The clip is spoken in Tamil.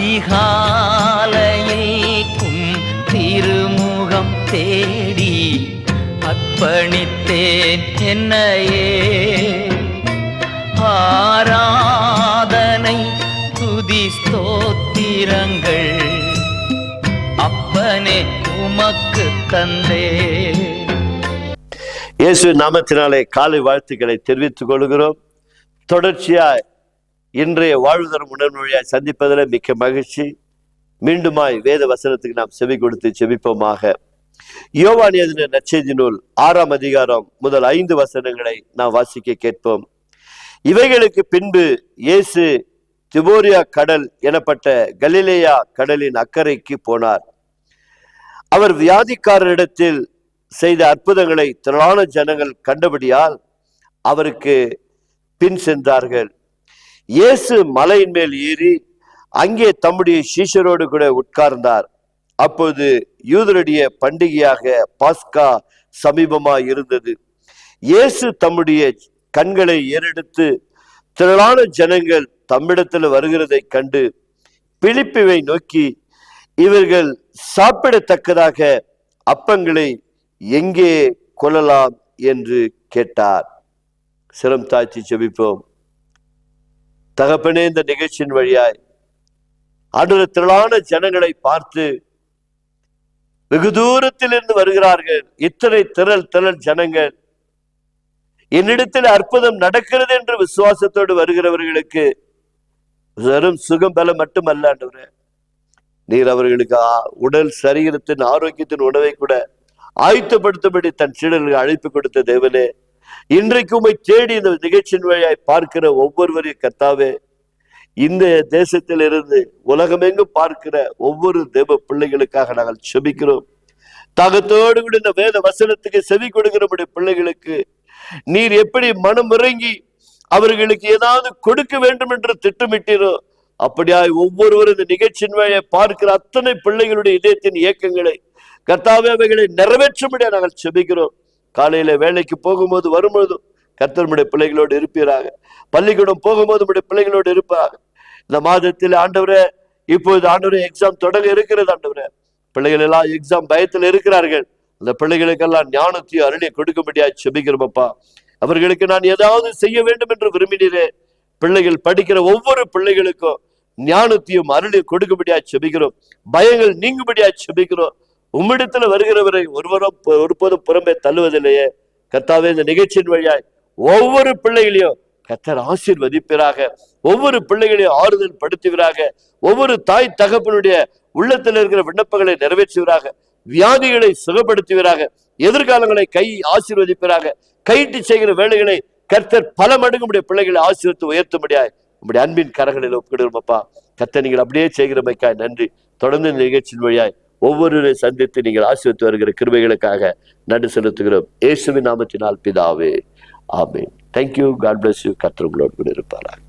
அதிகாலையில் திருமுகம் தேடி அர்ப்பணித்தேன் என்னையே. ஆராதனை துதி ஸ்தோத்திரங்கள் அப்பனே உமக்கு தந்தே இயேசு நாமத்தினாலே காலை வாழ்த்துக்களை தெரிவித்துக் கொள்கிறோம். தொடர்ச்சியாய் இன்றைய வாழ்வுதரும் உணர்மொழியாய் சந்திப்பதில் மிக்க மகிழ்ச்சி. மீண்டுமாய் வேத வசனத்துக்கு நாம் செவி கொடுத்து செபிப்போமாக. யோவான் எழுதின நூல் ஆறாம் அதிகாரம் முதல் ஐந்து வசனங்களை நாம் வாசிக்க கேட்போம். இவைகளுக்கு பின்பு இயேசு திபோரியா கடல் எனப்பட்ட கலிலேயா கடலின் அக்கறைக்கு போனார். அவர் வியாதிக்காரரிடத்தில் செய்த அற்புதங்களை திரளான ஜனங்கள் கண்டபடியால் அவருக்கு பின் சென்றார்கள். இயேசு மலையின் மேல் ஏறி அங்கே தம்முடைய சீஷரோடு கூட உட்கார்ந்தார். அப்போது யூதருடைய பண்டிகையாக பாஸ்கா சமீபமா இருந்தது. இயேசு தம்முடைய கண்களை ஏறெடுத்து திரளான ஜனங்கள் தம்மிடத்தில் வருகிறதைக் கண்டு பிலிப்புவை நோக்கி இவர்கள் சாப்பிடத்தக்கதாக அப்பங்களை எங்கே கொள்ளலாம் என்று கேட்டார். சிரம் தாழ்த்தி செபிப்போம் தகப்பனே இந்த நிகழ்ச்சியின் வழியாய் அன்று திரளான ஜனங்களை பார்த்து வெகு தூரத்திலிருந்து வருகிறார்கள். இத்தனை திரள் திரள் ஜனங்கள். என்னிடத்தில் அற்புதம் நடக்கிறது என்று விசுவாசத்தோடு வருகிறவர்களுக்கு வெறும் சுகம் பலம் மட்டுமல்ல ஆண்டவரே. நீர் அவர்களுக்கு உடல் சரீரத்தின் ஆரோக்கியத்தின் உணவை கூட ஆயத்தப்படுத்தும்படி தன் சீடர்களுக்கு அழைப்பு கொடுத்த தேவனே. இன்றைக்கு உம்மை தேடி இந்த நிகழ்ச்சியின் வழியாய் பார்க்கிற ஒவ்வொருவரையும் கத்தாவே இந்த தேசத்திலிருந்து உலகமெங்கும் பார்க்கிற ஒவ்வொரு தேவ பிள்ளைகளுக்காக நாங்கள் செபிக்கிறோம். தகத்தோடு கூட இந்த வேத வசனத்துக்கு செவி கொடுக்கிற பிள்ளைகளுக்கு நீர் எப்படி மனம் இறங்கி அவர்களுக்கு ஏதாவது கொடுக்க வேண்டும் என்று திட்டமிட்டீரோ அப்படியாய் ஒவ்வொருவரும் இந்த நிகழ்ச்சியின் வழியை பார்க்கிற அத்தனை பிள்ளைகளுடைய இதயத்தின் இயக்கங்களை கர்த்தாவே அவைகளை நிறைவேற்றும்படியா நாங்கள் செபிக்கிறோம். காலையில் வேலைக்கு போகும்போது வரும்பொழுதும் கர்த்தருடைய பிள்ளைகளோடு இருப்பீராக. பள்ளிக்கூடம் போகும்போது நம்முடைய பிள்ளைகளோடு இருப்பாங்க இந்த மாதத்தில் ஆண்டவரே இப்போது ஆண்டவரே எக்ஸாம் தொடங்க இருக்கிறது ஆண்டவரே. பிள்ளைகள் எல்லாம் எக்ஸாம் பயத்தில் இருக்கிறார்கள். அந்த பிள்ளைகளுக்கெல்லாம் ஞானத்தையும் அருளையும் கொடுக்கும்படியா செபிக்கிறோமப்பா அவர்களுக்கு நான் ஏதாவது செய்ய வேண்டும் என்று விரும்பினேன் பிள்ளைகள் படிக்கிற ஒவ்வொரு பிள்ளைகளுக்கும் ஞானத்தையும் அருளையும் கொடுக்கும்படியா செபிக்கிறோம். பயங்கள் நீங்கும்படியா செபிக்கிறோம். உம்மிடத்துல வருகிறவரை ஒருவரும் ஒருபோதும் புறம்பே தள்ளுவதில்லையே. கர்த்தாவே இந்த நிகழ்ச்சியின் வழியாய் ஒவ்வொரு பிள்ளைகளையும் கர்த்தர் ஆசீர்வதிப்பிறாக ஒவ்வொரு பிள்ளைகளையும் ஆறுதல் படுத்துவீராக. ஒவ்வொரு தாய் தகப்பனுடைய உள்ளத்தில் இருக்கிற விண்ணப்பங்களை நிறைவேற்றுவீராக. வியாதிகளை சுகப்படுத்துவீராக. எதிர்காலங்களை கை ஆசீர்வதிப்பீராக. கைட்டு செய்கிற வேலைகளை கர்த்தர் பல மடங்கு உடைய பிள்ளைகளை ஆசீர்வத்து உயர்த்தும்படியாய் உங்களுடைய அன்பின் கரங்களில் ஒப்பிடுவோம்ப்பா கர்த்தர் நீங்கள் அப்படியே செய்கிறமைக்காய் நன்றி. தொடர்ந்து இந்த நிகழ்ச்சியின் வழியாய் ஒவ்வொருவரை சந்தித்து நீங்கள் ஆசீர்வத்து வருகிற கிருபைகளுக்காக நன்றி செலுத்துகிறோம். இயேசுவின் நாமத்தினால் பிதாவே. ஆமென். Thank you God bless you கத்திரங்களோடு கூட இருப்பார்கள்